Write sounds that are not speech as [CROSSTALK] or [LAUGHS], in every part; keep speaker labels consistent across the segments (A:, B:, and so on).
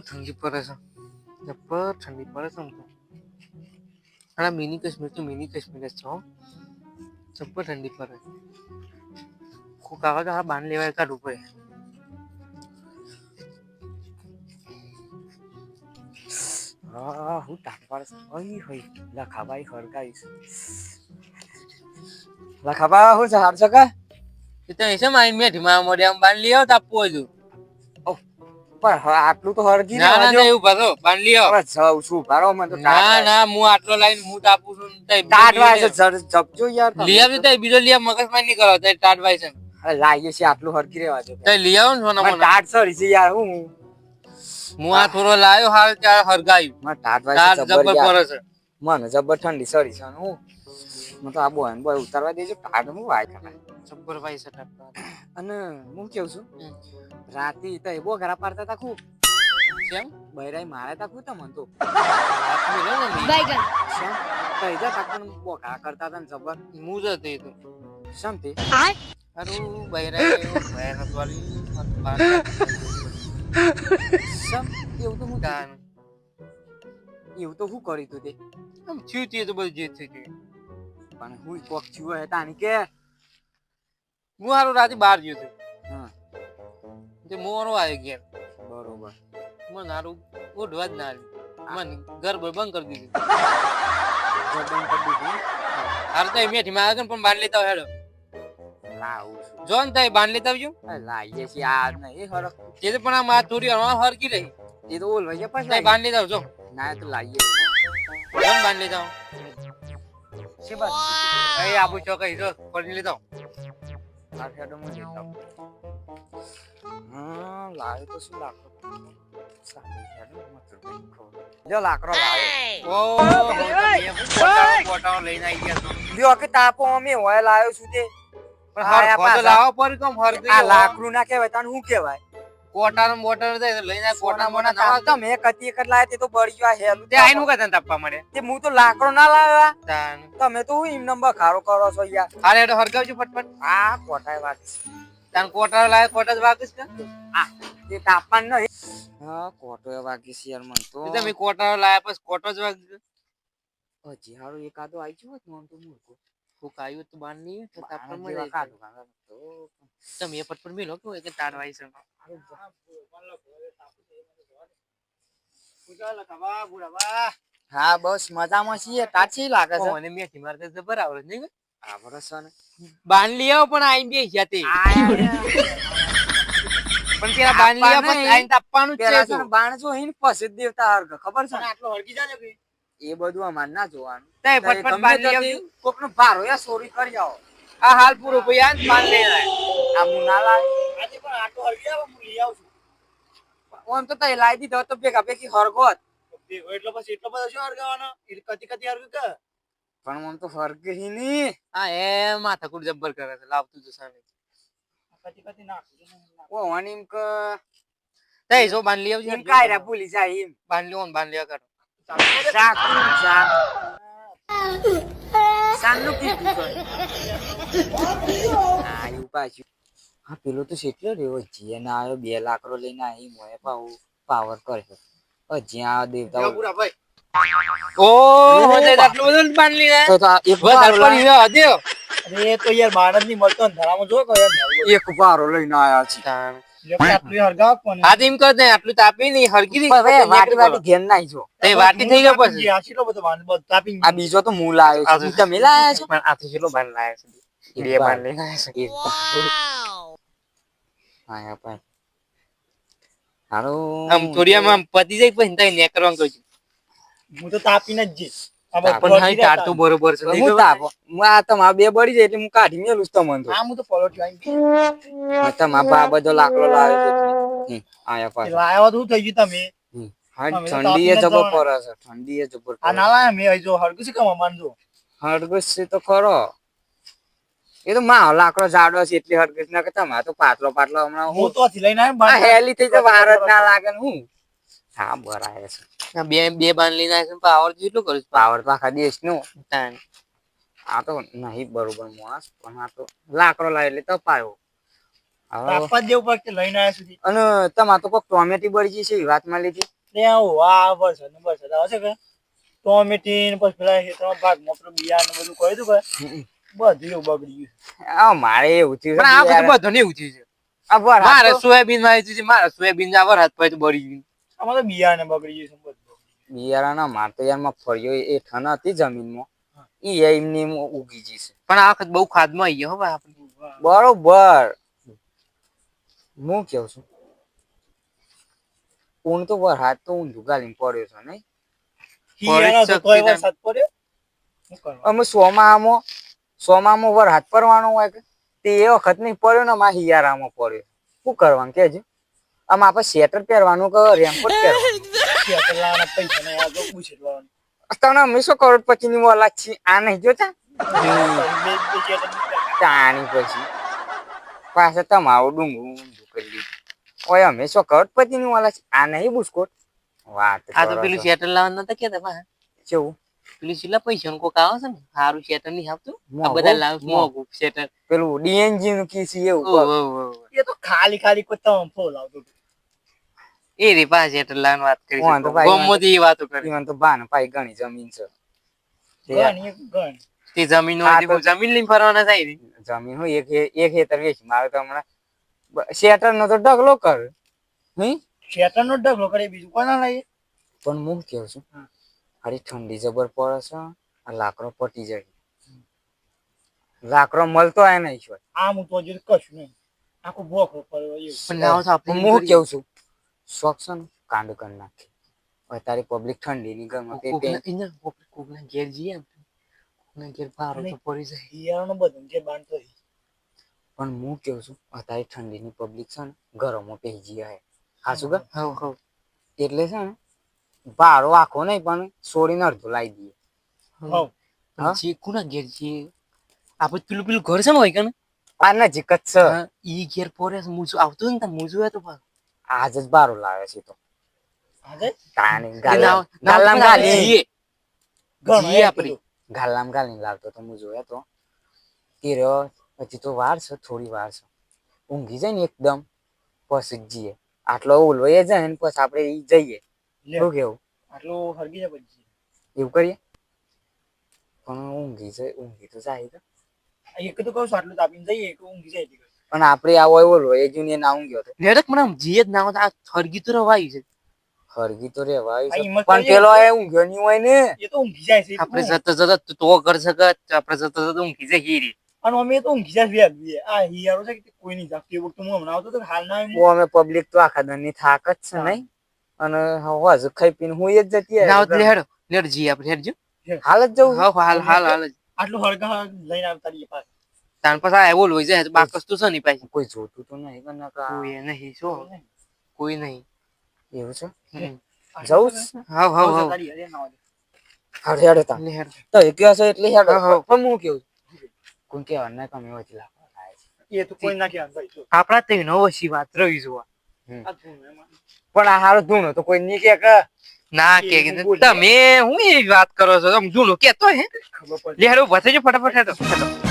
A: હું ઠંડી પડે છે. જબ્બર ઠંડી પડે છે તો. અને મિની કાશ્મીર તો મિની કાશ્મીર છે હો. જબર ઠંડી પડે. કોક આવે તો હા બાન લેવાય કાઢ ઉપર
B: હા, હું પાડે અઈ હોય લખાભાઈ હરગાઈશ લખાબા હું હાર સકા
A: એ તો એસે માઇન મેઠી માં મોડે આમ બાન લઈ આવતા હજુ
B: પણ આટલું તો હરજી
A: ના ના ના એવું ભરો બાન
B: લ્યો. જાઉં છું મને તો
A: ના ના હું આટલો લાઈન હું તાપું છું તઈ લઈ
B: છે જપજો યાર.
A: લઈ આવજો તઈ બીજો લઈ મગજમાં નહીં કરો તઈ ટાટવા છે
B: અરે લાઈએ છે આટલું હરકી રેવા દો.
A: તઈ લઈ આવો ને સોના
B: મને ટાટ સરી છે યાર હું?
A: હું આ થોડો લાયો હાલ ત્યારે હરગાયું.
B: મને ટાટવા
A: ટાટ
B: છે
A: જબર પર છે.
B: મને જબર ઠંડી સરી છે હું? મને તો આ બોય બોય ઉતારવા દેજો ટાટ હું વાય કરાય.
A: છે [COUGHS]
B: અને હું કેવું છું? રાતે તો એ બહુ ઘરા પાડતા તા ખૂબ.
A: કેમ?
B: બૈરાઈ મારે તા ખૂબ તમને તો.
A: રાત મેળો ને મી.
C: Baigan.
B: શેમ? તઈ જા તા પણ બહુ કરતા તા જબર.
A: હું જ તો.
B: શાંતિ તે?
A: હારું બૈરા આવ્યો, બૈરા વાળી, બાર
B: શેમ? એવું તો હું
A: ગાન.
B: એવું તો હું કર્યું તું તે.
A: આમ થયું તે તો બધું જે થયું
B: પણ હું કોક થયું હતા તાની કે
A: હું હારું રાતે બહાર ગયો
B: છું
A: તે મોરો આવ્યો ઘેર.
B: બરોબર.
A: મને હારું ઉઠવા જ ના મન ઘર બંધ કરી દીધું.
B: જબન કરી દીધું
A: હારું તો મેઠી માં આગળ પણ બાંધ લેતા હેડો. જોન તઈ બાંધ લેતા આવજો.
B: લાઈએ છીએ આ નહીં હરક
A: તે પણ આ માર થોડી હરકી રહી.
B: એ તો ઓલ વજે
A: તઈ બાંધ લેતા આવજો.
B: ના તો લાઈએ
A: જોન બાંધ લેતા આવો.
B: છે બસ
A: કઈ આપું છો જો પડી લેતા આવો.
B: આ ખેડો માં લેતા આવું. હા લાવ્યો તો શું ખબર જો લાકડો લાવ્યો
A: ઓ પોટાઓ પોટાઓ લઈને આવી ગયા છો.
B: લ્યો કે તાપો અમે હોય લાવ્યો છું તે.
A: પણ
B: હા,
A: હરખો લાવો પર કેમ હરખી
B: આ લાકડું ના કહેવાય તને શું કહેવાય?
A: કોટાનો મોટર દે તો લઈને આ
B: સોના
A: કોટા મોટા નવા
B: તાપતા મેં કતી એકટ લાવ્યા તે તો બળી ગયા
A: તે આઈને હું મળે
B: તે હું તો લાકડો ના લાવ્યા.
A: તાન.
B: તમે તો હું એમ નંબર ખારો કરો છો યાર.
A: હારે એડો હરગાવજો ફટફટ.
B: આ કોટાય વાત.
A: તાન કોટા લાવે કોટા જ વાગીશ કે?
B: આ તે તાપમાન નહીં. હા કોટો વાગી છે યાર મન તો.
A: તમે કોટા લાયા પછી કોટો જ વાગી
B: હજી હારું એકાદો આવી ગયો હોત ને તો મૂર્ખો.
A: હું કાયું તો બાર નહીં તો તાપવા
B: બાણા
A: મળે. તમે એ ફટફટ મિલો કે તાર વાઈ છે.
B: હા બસ મજામાં છીએ. તાચી લાગે છે?
A: મને મેથી મારતે જબર આવડે નહીં
B: આ છે ને.
A: બાન લઈ આવો પણ આઈ બે ગયા તે પણ પેલા બાન લઈ આવો પણ આઈ તાપવાનું છે
B: બાણ જો હિન પછી દેવતા હરખ ખબર છે ને?
A: આટલો હરગી જાજો કે?
B: એ બધું અમારે ના જોવાનું.
A: તે ફટફટ લઈ
B: ત્યાંથી
A: આવજો
B: કોકનો ભારો યા ચોરી કરી આવો.
A: આ હાલ પૂરો ભાઈ આ બાન લઈ
B: આ હું ના લાવે.
A: આજે પણ આટલો હરગી આવો હું લઈ આવું છું.
B: ઓમ તો તઈ લાવી દીધો તો ભેગા ભેગી હરગોત
A: એટલો પછી એટલો બધો શું હરગાવાનો? કતી કતી હરગી કે?
B: પણ ઓમ તો હરગે હી ની.
A: હા એ માથાકૂટ જબ્બર કરે છે લાવતું જશે નહીં કતી કતી નાખ
B: ઓ વણીમ કે
A: તઈ જો બાંધલી લઈ આવજો
B: એમ કાયરા ભૂલી જાય એમ.
A: બાંધલી લ્યો બાંધલી બાન લ્યો કરો.
B: શાક શાક શાકનું કીધું એવું પાછું હા પેલો તો શેટલો રહ્યો. જીએ ના આવ્યો બે લાકડો લઈને આવી મોએ પાવ પાવર કરે ઓ જ્યાં દેવતા
A: ઓ બધું આયા
B: તો એક
D: અરે તો યાર માણસની મળતો ધરામાં જો કયો
B: એક પારો લઈને આયા છે.
D: આટલું હરગાવ પણ
A: આ તો એમ આટલું તાપી નહીં હરગી નહીં
B: હવે વાટી વાટી ઘેર નાઈ જો
A: તે વાટી થઈ ગયો પછી.
D: આ કેટલો બધો વાંધો બધો તાપી
B: આ બીજો તો હું લાવ્યો છું. તમે લાયા છો?
A: પણ આ તો કેટલો બાન લાયા છે. બે બાન લઈને આયા છે.
B: હા યા ભાઈ હારું
A: આમ થોડીયામાં આમ આમ પતી જાય પછી તઈ ને કરવાનું કહું છું.
D: હું તો તાપીને જ જઈશ.
A: પણ તો બરોબર છે.
B: હું
A: ખબર?
B: હું આ તમારા બે બળી જાય એટલે હું કાઢી મેલું છું તમને તો.
D: હું તો
B: બા. બધો લાકડો લાવે છે. આયા પાછો.
D: લાયા તો થઈ ગયું તમે.
B: હા, ઠંડી એ જબર પડે છે ઠંડી એ જબર
D: આ ના લાયા મેં હજુ હરગું છે કમ માનજો
B: હડગસ તો ખરો. એ તો માં લાકડો જાડો છે એટલે હડગસ ના કે તમારે તો પાતળો પાતળો હમણાં
D: હું તો થી લઈને આવ્યો
B: હેલી થઈ જાય વાર જ ના લાગે હું. હા બરાબર છે.
A: બે બે બાન લઈને આયા છે પાવર કેટલું કરું
B: પાવર તો આખા
A: દેશનું.
B: આ તો નહીં બરોબર માણસ પણ આ તો લાકડો લાવે એટલે તપાયો
D: લઈને આવ્યા સુધી?
B: અને તમારે તો કોક ટોમેટી બળી છે એવી
D: ને આવું આ ને કે ટોમેટી ને પછી પેલા ખેતરમાં ભાગમાં પેલું બિયારણ ને બધું કહ્યું હતું કે બધું એવું બગડી ગયું.
B: આ મારે એવું થયું
A: પણ આ
B: છે
A: બધું છે.
B: આ
A: મારે સોયાબીનમાં આવી છે મારે સોયાબીન ના વરસાદ પડે બળી ગયું.
D: આમાં તો બિયારણ ને બગડી ગયું
B: બિયારાના માર તો યાર એ ઠન હતી જમીનમાં. ઈ એમની એમ ઉગી જશે
A: પણ આ વખત બહુ ખાદમાં આવી ગયો ભાઈ આપણે.
B: બરોબર. હું કેવું છું? ઊન તો વરસાદ તો ઊંધું ગાલીને પડ્યો છે નહીં? અમે સોમામાં સોમામાં વરસાદ પડવાનો હોય કે? તે એ વખત નહીં પડ્યો ને માં હિયારામાં પડ્યો. શું કરવાનું કેજો? આમ આપણે સ્વેટર પહેરવાનું કે રેમકોટ પહેરવાનું?
D: પૈસા આ પૂછે
B: તને અમે કરોડપતિ ની ઓલાદ છીએ આ નહીં જોતા?
D: ની.
B: તાણી પછી. પાછા તમારું ડુંગું ઊંધું કરી દીધું. ઓય અમે શું કરોડપતિ ની ઓલા છીએ આ નહીં બુસ્કોટ? વાત
A: આ તો પેલું
B: છો.
A: શેટર લાવવાનું નતા કેતા ભાઈ
B: કેવું?
A: પેલું છેલ્લા પૈસા કોક આવે છે ને? સારું શેટર નહીં આવતું? આ બધા લાવ મોગું શેટર.
B: પેલું ડીએનજી નું કીસી એવું.
D: એ તો ખાલી ખાલી કોઈ તમ ફોલ હતો.
A: એ રે પા શેટર લાવવાની વાત કરી
B: ભાઈ,
A: ગમતી વાતો કરી.
B: તો બાન ભાઈ ઘણી જમીન છે. તે
D: ગણ
A: તે જમીન હોય જમીન લઈને ફરવાના થાય રે.
B: જમીન હોય એક એક હેતર વેચી મારે તો હમણાં શેટર નો તો ડગલો કર. હમ
D: શેટર નો ઢગલો કરે બીજું કોના લઈએ
B: પણ હું કેવું છું. અરે ઠંડી જબર પડે છે આ લાકડો પટી જાય. લાકડો મળતો હોય નહીં છો
D: આમ હું તો હજુ કશું નહીં. આખું ભોખો પડ્યો
A: પણ તો
B: હું કેવું છું શોખ છે ને કાંડ કરી નાખે અત્યારે પબ્લિક ઠંડી ની ગમે તે
A: કોકના- ઘેર જઈએ આપણે. કોકના ઘેર પારો તો પડી જાય
D: હિયારાનો બધું જે બાંધતો.
B: પણ હું કેવું છું અત્યારે ઠંડી ની પબ્લિક છે ને ઘરોમાં પહેરી જાય હાસુ કે
A: હવ હવ
B: એટલે છે ને બારો આખો નહીં પણ છોડીને અડધો લાવી દઈએ
D: હવ.
B: હા?
A: જે કોના ઘેર જઈએ આપણે પેલું પેલું ઘર છે ને હોય કે ને?
B: આ નજીક જ છે
A: ઈ ઘેર પોરે છે આવતો ને ત્યાં હોય તો પાછું.
B: આજ જ બારો લાવે છે તો. ગાલામ ગાલી. ગાલામ ગાલીને લાવતો તો હું જોયો તો. તે રહ્યો પછી તો વાર છે થોડી વાર છે. ઊંઘી જાય ને એકદમ. પછી જઈએ. આટલો ઓલો એ જાય ને પછી આપણે ઈ જઈએ. શું કેવું?
D: આટલું હરગી જાય પછી.
B: એવું કરીએ? પણ ઊંઘી જાય ઊંઘી તો જાય તો.
D: એક તો કહું છું આટલું તાપીને જઈએ એક ઊંઘી જાય.
B: પણ આપણે આવો એવો રોય જ જૂની ના ગયો તો.
A: નેડક મને જીએ જ ના હોય તો આ થરગી તો રવાયું છે.
B: હરગી તો રેવા આવી છે પણ પેલો. એ ઊંઘ્યો નહીં હોય ને.
D: એ તો ઊંઘી જાય છે.
A: આપણે જતા જતા તો કર શકે આપણે જતા જતા ઊંઘી જાય હીરી.
D: અને અમે તો ઊંઘી જાય બે. એ. આ હિયારો છે કે કોઈ નહીં જાગતું. વખત હું હમણાં આવતો તો હાલ ના
B: બહુ અમે પબ્લિક તો આખા દનની થાક જ છે નહીં. અને હવાજ ખાઈ પીને હું જ જતી
A: ના હોય તો
B: રહે.
A: હેડો. નેડ જીએ આપણે હેડજો.
B: હાલ જ જવું.
A: હા હાલ હાલ હાલ જ.
D: આટલું હળગા લઈને આવતા રહીએ પાછા.
A: તાન પછી એવો લોહી જાય તો બાકસ તો છે નહીં પાછી.
B: કોઈ જોતું તો નહીં કે નકર
A: કોઈ નહીં છો કોઈ નહીં.
B: એવું છે. જવું
D: અરે ના હોય.
B: હારું હેડો તાન.
A: લે હેડ.
B: તો એક કહો એટલે હેડો.
A: હા, હા.
B: પણ હું કેવું? કોઈ કે ના કમે લાગવા થાય
D: એ તો કોઈ ના કે ભાઈ
A: આપણા તે નવો વસી વાત રહી જોવા.
D: તું.
B: પણ આ હારો ધૂણો તો કોઈ નહીં કે કે?
A: ના કે
D: હું
A: તમે હું એ વાત કરો છો? તમે જૂનો કેતો હે? લેહરો
B: વધે છે તો ફટાફટ હેડો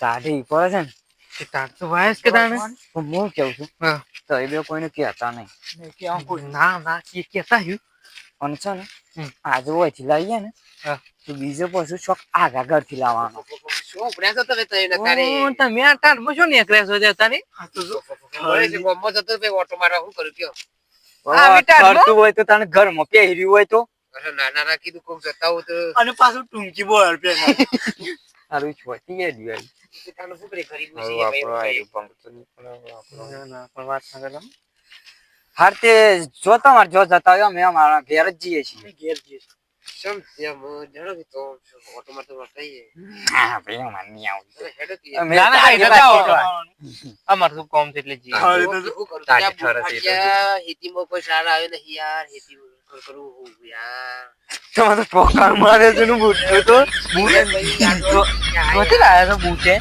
B: તાઢી પડે છે ને.
A: તે તાર તો વાયસ કે તાણે?
B: હું કેવું છું?
A: હા.
B: તો એ બે કોઈને કહેતા નહીં.
D: ને કે આમ કોઈ
A: ના ના કે કેતા હ્યું
B: અને છે ને આજે હોયથી લાવીએ ને તો બીજો પાછું શોખ આગા ઘરથી લાવવાનો.
A: શું પ્રેસો તમે તઈ ન કરે ઓ તમે આ ટાણમાં શું નીકળ્યા છો ત્યાં તારે?
D: તો જો.
A: ઓટો મારવા શું કરું કયો? વિટાડમાં?
B: હોય તો તને ઘરમાં પહેર્યું હોય તો
A: અરે ના ના ના કીધું કોક જતા હોય તો
D: અને પાછું ટૂંકી બોલ પે
B: સારું
A: તાનું
B: આપણો આયુ પંપ તો આપણો.
A: ના પણ વાત ના
B: હાર તે જો તમારે જો જતા હોય અમે અમારા ઘેર જ જઈએ છીએ
D: ઘેર જઈએ છીએ.
A: સમ તેમ જણો કે તો ઓટો મારતો મારતાઈએ
B: હા ભાઈ.
A: હેડો કે
B: અમે
A: ના ના
B: તારી
A: જતા. અમાર શું કોમ છે એટલે જી
D: હા, એ તો
A: શું કરું?
B: તારી
A: ત્યાં
B: ઠરસ એ તો
A: આ ખેતીમાં કોઈ સારા આવે નહીં યાર ખેતી કરું હું યાર?
B: તમારે પોકાર મારે છે ને બુટ્ટો તો.
A: યાર ભાઈ, આ તો-
B: ક્યાંથી લાયા છો બુટે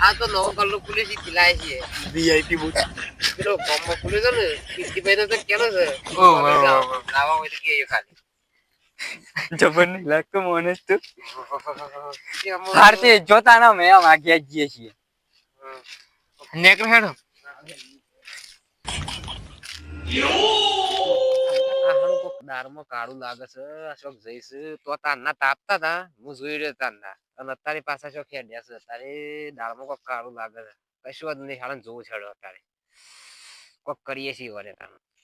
A: આ તો નવો કલ્લો ખુલે છે. ખીલાય છે
D: VIP બુટ.
A: પેલો ગામમાં ખુલે છે ને કીર્તિભાઈ તો કેનો છે.
B: ઓહો.
A: લાવવા હોય તો કે ખાલી.
B: જબર નહીં લાગતો મને તો હારતે જોતા ના મેં આમ આગળ જઈએ છીએ.
A: નેકળ હેડો.
C: દારમાં કાળું લાગે છે અશોક જઈશ તો તારના તાપતા તા હું જોઈ રહ્યો તારના અને અત્યારે પાછા શોખ હેડ્યા છે અત્યારે દાળમાં કોક કાળું લાગે છે. કશું જ નહીં હાલ જોવું છેડો અત્યારે. કોક કરીએ છીએ વરે તાર
B: હું કે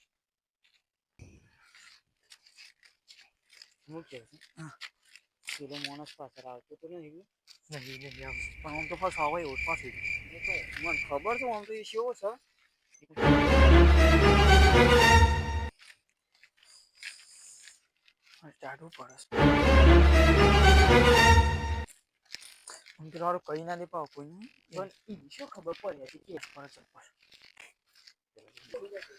B: પેલો માણસ પાછળ આવતો તો નહીં
A: નહીં નહીં આમ.
B: પણ આમ તો પાછો આવે એવો પાછો. એ તો મને ખબર છે આમ તો એ કેવો છે.
D: ચાટવું પડે આમ તો તારું કઈ ના દે પાવ કોઈ
B: પણ એ શું ખબર પડે કે?
D: પડે છે.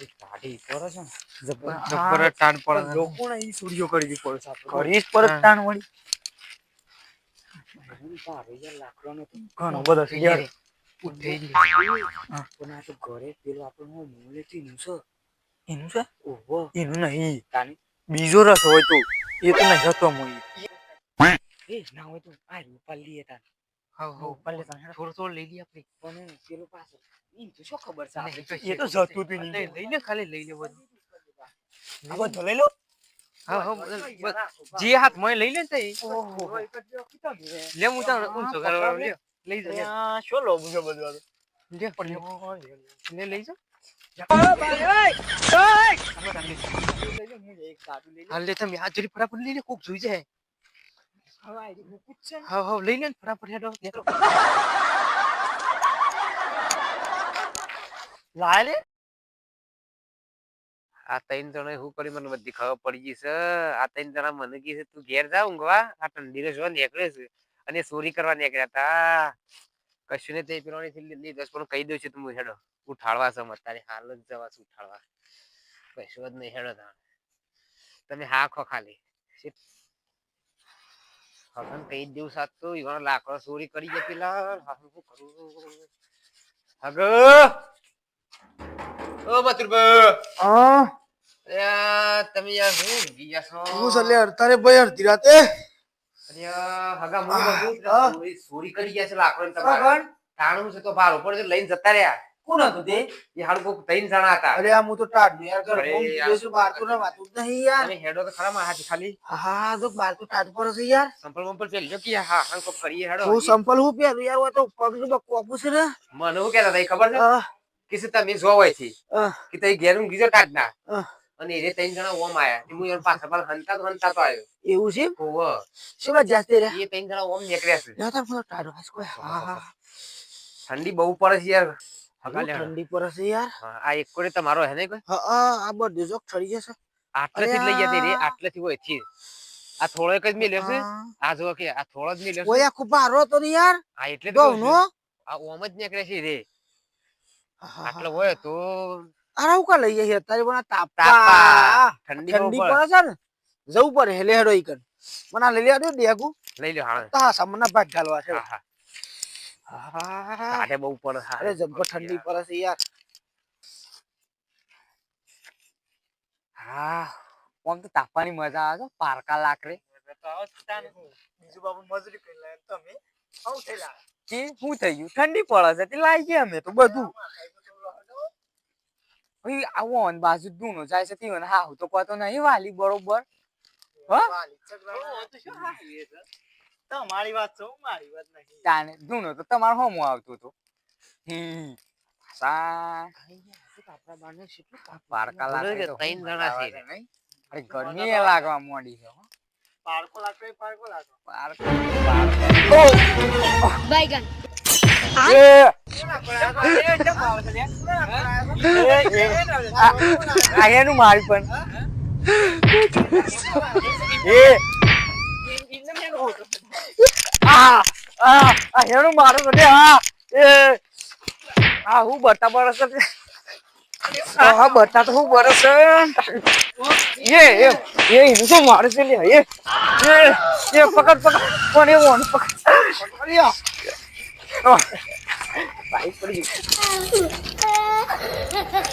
B: પર છે
D: જબર
A: જબ્બર પડે છે.
D: લોકોને ઈ સુડીઓ કરી પડે છે
A: કરીશ
D: પર તાણ વળી.
B: ભારે યાર લાકડાનો તો
D: ઘણો બધો છે યાર.
B: પણ આ તો ઘરે પેલો આપણો મોલે નું છે.
D: એનું છે?
B: ઓહો.
D: એનું નહીં.
B: તાની?
D: બીજો રસ હોય તો. એ તો નહીં હતો મુઈ
B: એ ના હોય તો આ રૂપાલ લઈએ તાન.
A: હા હા
D: રૂપાલ લેતા હેડો.
A: થોડું થોડું લઈ લઈએ આપણે.
B: પણ પેલો પાછો. ઈ તો શું ખબર છે? આપણે
D: એ તો જતું તું
A: લઈ
D: નહીં
A: લે ખાલી લઈ લે બધું
D: આ બધો લઈ લો.
A: હા હા બસ, બસ. જે હાથ મોય લઈ લે ને તે
D: ઓહો
A: લે હું તને ઊંચો કરવા લે. લઈ જા.
D: શું બધું આ તો?
A: લે લે લઈ જા. હાલ લે તમે આ જરી ફટાફટ લઈ કોક જોઈ જાય. હા હા લઈ લે ફટાફટ હેડો નીકળો
D: લાય
C: આ ત્રણ જણા શું કરી મને બધી ખબર પડી ગઈ છે. આ ત્રણ જણા મને કહે છે, તું ઘેર જા ઊંઘવા. આ ઠંડીને જોવા નીકળે છે. અને ચોરી કરવા નીકળ્યા હતા. કશું ને તે પેલો ની દસ પણ કહી દઉં છું તું હેડો. ઉઠાડવા છે અત્યારે હાલ જ જવા છું ઉઠાડવા. કશું જ નહીં, હેડો તાણ. તમે હા ખો ખાલી. હસન જ દેવું સાત તો. ઈવાનો લાકડો ચોરી કરી ગયા, પેલા. શું કરું? હગ! ઓ
D: હા.
C: તમે યાર શું ગયા છો?
D: હું સલે અડતારે ભાઈ અડધી રાતે
C: અરે હગા હું
D: હા,
C: બધું ચોરી- કરી ગયા છે લાકડોની તમારે. ટાણું છે તો ઉપર લઈને જતા રહ્યા.
D: કોણ હતું તે?
C: એ હારું કોક ત્રણ જણા હતા.
D: અરે આ હું તો ટાઢ યાર ઘર તો જ નહીં યાર.
C: હેડો તો ખરા હાથે ખાલી.
D: હા તો બહાર તો ટાઢ પર છે યાર.
C: સંપલ બંપલ પહેરજો કે હા હા કોક કરીએ હેડો.
D: હું સંપલ હું પહેરું યાર હોય તો પગનું કોપું છે ને.
C: મને શું કહેતા હતા ખબર છે? કે તમે જો છે. કે તઈ ઘેરું ગીજો જાઓ ટાટના અને એ ત્રણ જણા ઓમ આયા. તે હું એના પાછળ પાછળ હંતા તો હંતા તો આવ્યો
D: એવું છે
C: ઓહો.
D: શું વાત જાસ્તે રે
C: એ ત્રણ જણા ઓમ નીકળ્યા છે.
D: ના તાર ફોન ટાઢ વાસ કોઈ હા હા
C: ઠંડી બહુ પડે છે યાર. હગા લે
D: ઠંડી પડે છે યાર.
C: આ એક કોડે તમારો હે ને કોઈ?
D: હા હા આ બધું જો ઠરી જશે.
C: આટલેથી લઈ જતી રે. આટલેથી હોયથી આ થોડો એક જ મેલ્યો છે. આ જો કે આ થોડો જ મેલ્યો છે.
D: ઓય ખૂબ બારો હતો ને યાર.
C: આ એટલે તો આ ઓમ જ નીકળે છે રે. આટલો હોય તો
D: અરે હું કા લઈ જઈએ અત્યારે પણ તાપા
C: તાપા. ઠંડી
D: ઠંડી
C: પડે.
D: છે ને? જવું પડે હેલે હેડો ઈ કન મને લઈ લેવા દો ડેગુ
C: લઈ લ્યો હા
D: તા સામના ભાગ ગાલવા છે.
C: હા હા.
D: હા.
C: બહુ પડે હા
D: અરે જબ્બર ઠંડી પડે છે યાર.
B: હા. આમ તો તાપવાની મજા આવે છે પારકા લાકડે.
D: બીજું બાબુ મજૂરી કરી લે તમે. આવું થયેલા
B: કે શું થઈ ગયું? ઠંડી પડે છે તે લાઈ ગયા અમે તો બધું. આવો ને બાજુ દૂનો જાય છે તીવન હા હું તો કહેતો નહીં વાલી બરોબર?
D: તમારી વાત છે મારી વાત નહીં.
B: તાને દૂનો તો તમારો હોમો આવતો તો. હમ. સા
A: આપણા બારને કેટલું તાપ
B: પારકા
C: બોલો
B: લાકડે
C: કે
B: તો
C: ત્રણ જણા છે.
B: છે અરે ગરમી લાગવા માંડી છે એનું મારી પણ. એ. આ આ આ એનું મારું બધે આ એ. આ હું બટા બરસ આ બટા તો બરસ એ એ એ એનું તો છે લે એ પકડ પકડ. પણ એ ઓન પકડ [LAUGHS]
C: હવે બૂટ બૂટ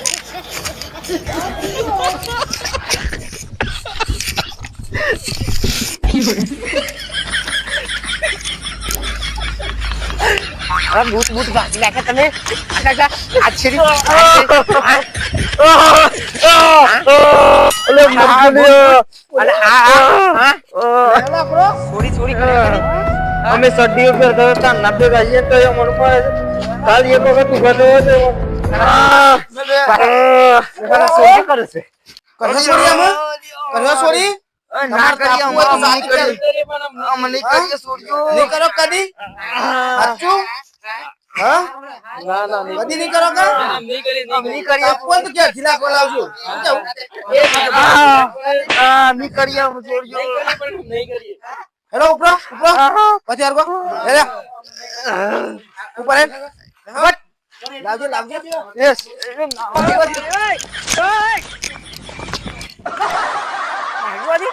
C: ભાગી નાખે તમે આ કાકા, આ છેડી
B: અલે મરગુલિયો.
C: અને આ આ, હા
B: અલા bro,
C: ચોરી ચોરી કર્યા કરી.
B: અમે સડીઓ પહેરતા હતા નાબે ગાઈએ તો એ મન પર કાલ એક વખત ઊભા થયો તો
C: કરે
E: છોડી આમાં? કરવા છોડી?
B: ના કરીએ
E: હોય તો કરી.
B: અમે નહીં કરીએ છોડીઓ.
E: નહીં કરો કદી? સાચું? લાવજો. લાવજો. Yes
B: Yes.
C: નાગવાદી